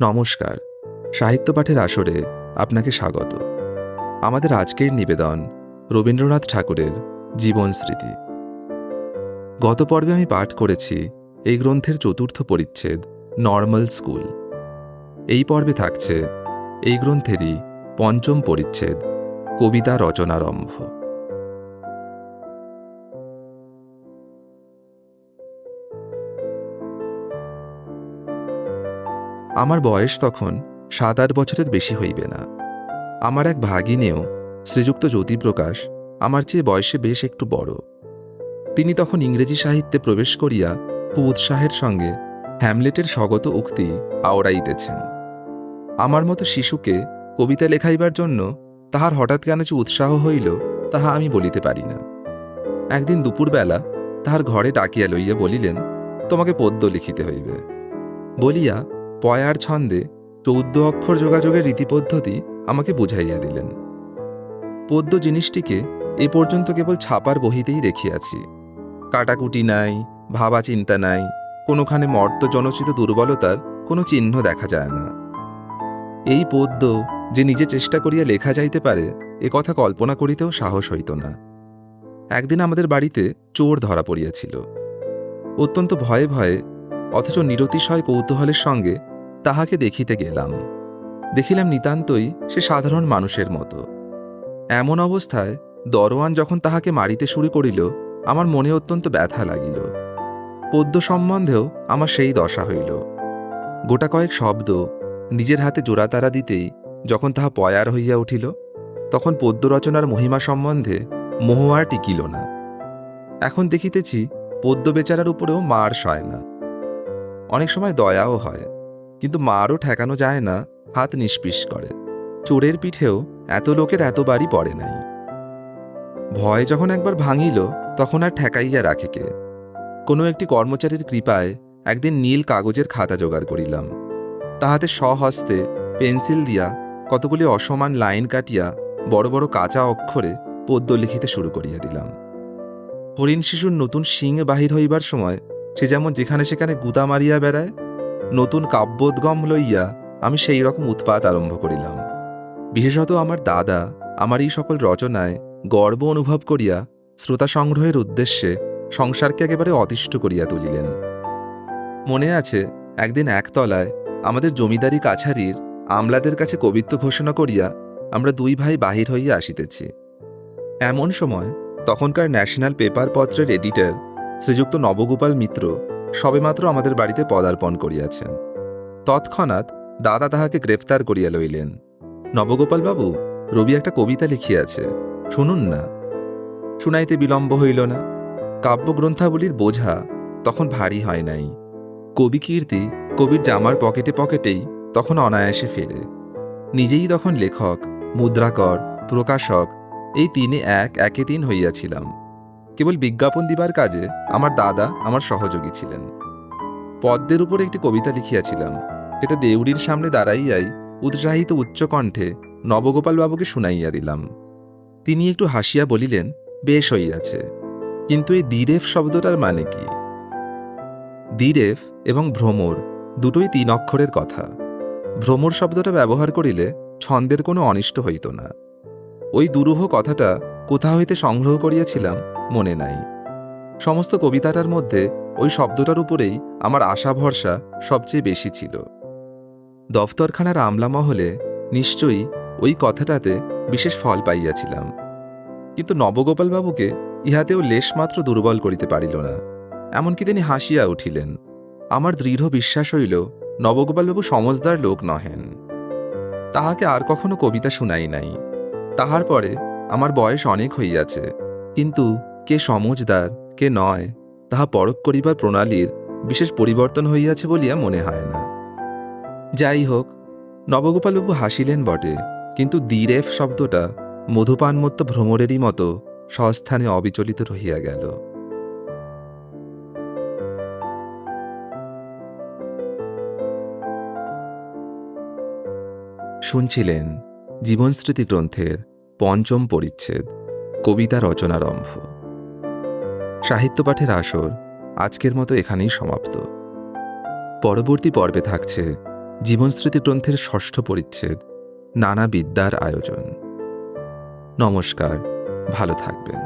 নমস্কার। সাহিত্য পাঠের আসরে আপনাকে স্বাগত। আমাদের আজকের নিবেদন রবীন্দ্রনাথ ঠাকুরের জীবন স্মৃতি। গত পর্বে আমি পাঠ করেছি এই গ্রন্থের চতুর্থ পরিচ্ছেদ, নর্মাল স্কুল। এই পর্বে থাকছে এই গ্রন্থেরই পঞ্চম পরিচ্ছেদ, কবিতা রচনারম্ভ। আমার বয়স তখন সাত আট বছরের বেশি হইবে না। আমার এক ভাগিনেও শ্রীযুক্ত জ্যোতিপ্রকাশ আমার চেয়ে বয়সে বেশ একটু বড়। তিনি তখন ইংরেজি সাহিত্যে প্রবেশ করিয়া খুব উৎসাহের সঙ্গে হ্যামলেটের স্বগত উক্তি আওড়াইতেছেন। আমার মতো শিশুকে কবিতা লেখাইবার জন্য তাহার হঠাৎ কেন যে উৎসাহ হইল তাহা আমি বলিতে পারি না। একদিন দুপুরবেলা তাহার ঘরে ডাকিয়া লইয়া বলিলেন, তোমাকে পদ্য লিখিতে হইবে। বলিয়া পয়ার ছন্দে চৌদ্দ অক্ষর যোগাযোগের রীতিপদ্ধতি আমাকে বুঝাইয়া দিলেন। পদ্য জিনিসটিকে এ পর্যন্ত কেবল ছাপার বহিতেই দেখিয়াছি। কাটাকুটি নাই ভাবা চিন্তা নাই, কোনোখানে মর্ত জনচিত দুর্বলতার কোনো চিহ্ন দেখা যায় না। এই পদ্য যে নিজে চেষ্টা করিয়া লেখা যাইতে পারে, এ কথা কল্পনা করিতেও সাহস হইত না। একদিন আমাদের বাড়িতে চোর ধরা পড়িয়াছিল। অত্যন্ত ভয়ে ভয়ে, অথচ নিরতিশয় কৌতূহলের সঙ্গে তাহাকে দেখিতে গেলাম। দেখিলাম নিতান্তই সে সাধারণ মানুষের মতো। এমন অবস্থায় দরোয়ান যখন তাহাকে মারিতে শুরু করিল, আমার মনে অত্যন্ত ব্যথা লাগিল। পদ্য সম্বন্ধেও আমার সেই দশা হইল। গোটা কয়েক শব্দ নিজের হাতে জোড়াতারা দিতেই যখন তাহা পয়ার হইয়া উঠিল, তখন পদ্য রচনার মহিমা সম্বন্ধে মোহ আর টিকিল না। এখন দেখিতেছি পদ্য বেচারার উপরেও মার সয় না। অনেক সময় দয়াও হয়। কিন্তু মারও ঠেকানো যায় না, হাত নিষ্পিস করে। চোরের পিঠেও এত লোকের এত বাড়ি পড়ে নাই। ভয় যখন একবার ভাঙিল, তখন আর ঠেকাইয়া রাখে কে? কোনো একটি কর্মচারীর কৃপায় একদিন নীল কাগজের খাতা জোগাড় করিলাম। তাহাতে স্বহস্তে পেন্সিল দিয়া কতগুলি অসমান লাইন কাটিয়া বড় বড় কাঁচা অক্ষরে পদ্য লিখিতে শুরু করিয়া দিলাম। হরিণ শিশুর নতুন শিং বাহির হইবার সময় সে যেমন যেখানে সেখানে গুতা মারিয়া বেড়ায় নতুন কাব্যোদ্গম লইয়া আমি সেই রকম উৎপাত আরম্ভ করিলাম। বিশেষত আমার দাদা আমার এই সকল রচনায় গর্ব অনুভব করিয়া শ্রোতা সংগ্রহের উদ্দেশ্যে সংসারকে একেবারে অতিষ্ঠ করিয়া তুলিলেন। মনে আছে, একদিন একতলায় আমাদের জমিদারি কাছারির আমলাদের কাছে কবিত্ব ঘোষণা করিয়া আমরা দুই ভাই বাহির হইয়া আসিতেছি। এমন সময় তখনকার ন্যাশনাল পেপার পত্রের এডিটর শ্রীযুক্ত নবগোপাল মিত্র সবেমাত্র আমাদের বাড়িতে পদার্পণ করিয়াছেন। তৎক্ষণাৎ দাদা তাহাকে গ্রেফতার করিয়া লইলেন। নবগোপাল বাবু রবি একটা কবিতা লিখিয়াছে, শুনুন না। শুনাইতে বিলম্ব হইল না। কাব্যগ্রন্থাবলীর বোঝা তখন ভারী হয় নাই। কবি কীর্তি কবির জামার পকেটে পকেটেই তখন অনায়াসে ফেরে। নিজেই তখন লেখক, মুদ্রাকর, প্রকাশক, এই তিনে এক, একে তিন হইয়াছিলাম। কেবল বিজ্ঞাপন দিবার কাজে আমার দাদা আমার সহযোগী ছিলেন। পদ্মের উপর একটি কবিতা লিখিয়াছিলাম। এটা দেউড়ির সামনে দাঁড়াইয়াই উৎসাহিত উচ্চকণ্ঠে নবগোপালবাবুকে শুনাইয়া দিলাম। তিনি একটু হাসিয়া বলিলেন, বেশ হইয়াছে। কিন্তু এই দিরেফ শব্দটার মানে কি? দিরেফ এবং ভ্রমর দুটোই তিন অক্ষরের কথা। ভ্রমর শব্দটা ব্যবহার করিলে ছন্দের কোনো অনিষ্ট হইত না। ওই দুরূহ কথাটা কোথা হইতে সংগ্রহ করিয়াছিলাম মনে নাই। সমস্ত কবিতাটার মধ্যে ওই শব্দটার উপরেই আমার আশা ভরসা সবচেয়ে বেশি ছিল। দফতরখানার আমলা মহলে নিশ্চয়ই ওই কথাটাতে বিশেষ ফল পাইয়াছিলাম। কিন্তু নবগোপালবাবুকে ইহাতেও লেশমাত্র দুর্বল করিতে পারিল না। এমনকি তিনি হাসিয়া উঠিলেন। আমার দৃঢ় বিশ্বাস হইল, নবগোপালবাবু সমজদার লোক নহেন। তাহাকে আর কখনো কবিতা শুনাই নাই। তাহার পরে আমার বয়স অনেক হইয়াছে। কিন্তু কে সমজদার, কে নয়, তাহা পরখ করিবার প্রণালীর বিশেষ পরিবর্তন হইয়াছে বলিয়া মনে হয় না। যাই হোক নবগোপালবাবু হাসিলেন বটে, কিন্তু দ্বিরেফ শব্দটা মধুপানমত্ত ভ্রমরেরই মতো স্বস্থানে অবিচলিত রহিয়া গেল। শুনছিলেন জীবনস্মৃতি গ্রন্থের পঞ্চম পরিচ্ছেদ, কবিতা রচনারম্ভ। সাহিত্য পাঠের আসর আজকের মতো এখানেই সমাপ্ত। পরবর্তী পর্বে থাকছে জীবনস্মৃতি গ্রন্থের ষষ্ঠ পরিচ্ছেদ, নানা বিদ্যার আয়োজন। নমস্কার, ভালো থাকবেন।